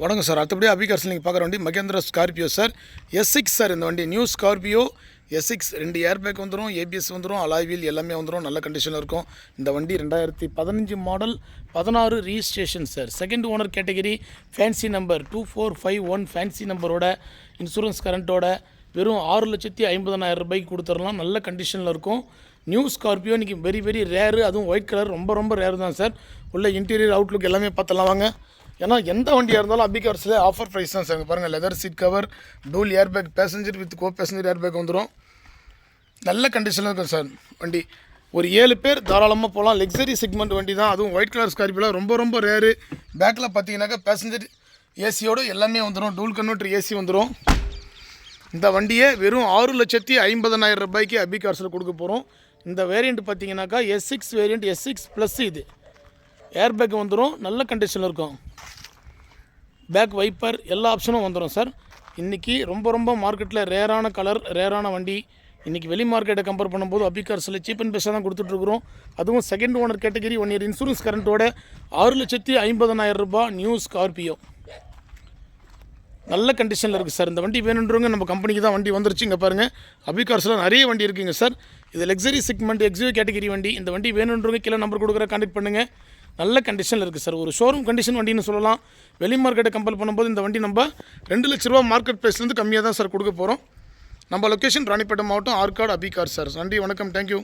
வணக்கம் சார். அடுத்தபடி அபிகார்ஸ் நீங்கள் பார்க்குற வண்டி Mahindra Scorpio sir. S six sir இந்த வண்டி. நியூ ஸ்கார்பியோ எஸ் சிக்ஸ் ரெண்டு ஏர் பேக் வந்துடும் ஏபிஎஸ் வந்துடும் அலாய்வீல் எல்லாமே வந்துடும் நல்ல கண்டிஷனில் இருக்கும். இந்த வண்டி ரெண்டாயிரத்தி பதினஞ்சு மாடல் பதினாறு registration sir. Second owner category fancy number two four five one fancy நம்பரோட இன்சூரன்ஸ் கரண்ட்டோட வெறும் ஆறு லட்சத்தி ஐம்பதனாயிரம் ரூபாய்க்கு கொடுத்துடலாம். நல்ல கண்டிஷனில் இருக்கும். நியூ ஸ்கார்பியோ இன்றைக்கி வெரி வெரி ரேரு அதுவும் ஒயிட் கலர் ரொம்ப ரொம்ப ரேர் தான் சார். உள்ள இன்டீரியர் அவுட்லுக் எல்லாமே பார்த்தலாம் வாங்க. ஏன்னா எந்த வண்டியாக இருந்தாலும் அபிகார்ஸில் ஆஃபர் ப்ரைஸ் தான் சார். பாருங்கள் leather seat cover tool air bag passenger with co passenger air bag வந்துடும் நல்ல கண்டிஷனில் இருக்கும் சார் வண்டி. ஒரு ஏழு பேர் தாராளமாக போகலாம் லக்ஸரி செக்மெண்ட் வண்டி தான். அதுவும் ஒயிட் கலர் ஸ்கார்பியோவில் ரொம்ப ரொம்ப ரேரு பேக்கில் பார்த்தீங்கன்னாக்கா பேசஞ்சர் ஏசியோடு எல்லாமே வந்துடும் டூல் கன்வெர்டர் ஏசி வந்துடும் இந்த வண்டியை வெறும் ஆறு லட்சத்தி ஐம்பதனாயிரம் ரூபாய்க்கு அபி கார்ஸில் கொடுக்க போகிறோம் இந்த வேரியண்ட் பார்த்தீங்கன்னாக்கா S six variant S six plus இது. ஏர் பேக் வந்துடும் நல்ல கண்டிஷனில் இருக்கும். பேக் வைப்பர் எல்லா ஆப்ஷனும் வந்துடும் சார். இன்றைக்கி ரொம்ப ரொம்ப மார்க்கெட்டில் ரேரான கலர் ரேரான வண்டி. இன்றைக்கி வெளி மார்க்கெட்டை கம்பேர் பண்ணும்போது அபிகார்ஸில் சீப் அண்ட் பெஸ்ட்டாக தான் கொடுத்துட்ருக்குறோம். அதுவும் second owner category one year insurance கரண்ட்டோட ஆறு லட்சத்தி ஐம்பதனாயிரம் ரூபாய் நியூ ஸ்கார்பியோ நல்ல கண்டிஷனில் இருக்குது சார். இந்த வண்டி வேணுன்றவங்க நம்ம கம்பெனிக்கு தான் வண்டி வந்துருச்சு. இங்கே பாருங்கள் அபிகார்ஸில் நிறைய வண்டி இருக்குங்க சார். இது லக்ஸரி செக்மெண்ட் எக்ஸிவ் கேட்டகரி வண்டி. இந்த வண்டி வேணுன்றவங்க கீழே நம்பர் கொடுக்குற கான்டெக்ட் பண்ணுங்கள் நல்ல கண்டிஷனில் இருக்குது சார் ஒரு ஷோரூம் கண்டிஷன் வண்டின்னு சொல்லலாம். வெளி மார்க்கெட்டை கம்பேர் பண்ணும்போது இந்த வண்டி நம்ம ரெண்டு லட்ச ரூபா மார்க்கெட் ப்ரைஸ்லேருந்து கம்மியாக தான் சார் கொடுக்க போகிறோம் நம்ம லொக்கேஷன் ராணிப்பேட்டை மாவட்டம் ஆற்காடு அபிகார் சார் நன்றி வணக்கம். தேங்க்யூ